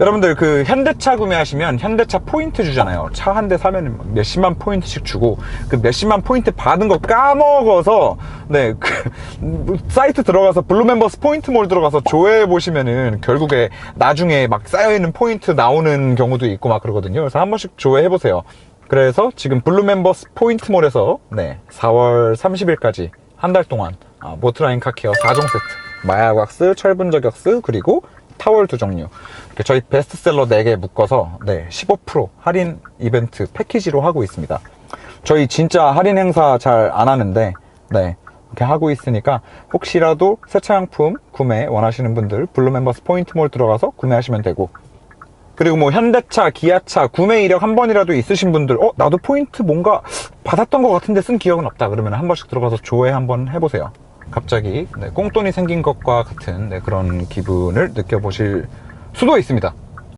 여러분들 그 현대차 구매하시면 현대차 포인트 주잖아요. 차 한 대 사면 몇십만 포인트씩 주고 그 몇십만 포인트 받은 거 까먹어서 네, 그 사이트 들어가서 블루멤버스 포인트몰 들어가서 조회해 보시면은 결국에 나중에 막 쌓여 있는 포인트 나오는 경우도 있고 막 그러거든요. 그래서 한 번씩 조회해 보세요. 그래서 지금 블루멤버스 포인트몰에서 네, 4월 30일까지 한 달 동안 아, 모트라인 카케어 4종 세트 마약 왁스, 철분 저격스 그리고 타월 두 종류. 저희 베스트셀러 4개 묶어서 네, 15% 할인 이벤트 패키지로 하고 있습니다. 저희 진짜 할인 행사 잘 안 하는데 네, 이렇게 하고 있으니까 혹시라도 새 차량품 구매 원하시는 분들 블루 멤버스 포인트몰 들어가서 구매하시면 되고. 그리고 뭐 현대차, 기아차 구매 이력 한 번이라도 있으신 분들 어 나도 포인트 뭔가 받았던 것 같은데 쓴 기억은 없다 그러면 한 번씩 들어가서 조회 한번 해보세요 갑자기 네, 꽁돈이 생긴 것과 같은 네, 그런 기분을 느껴보실 수도 있습니다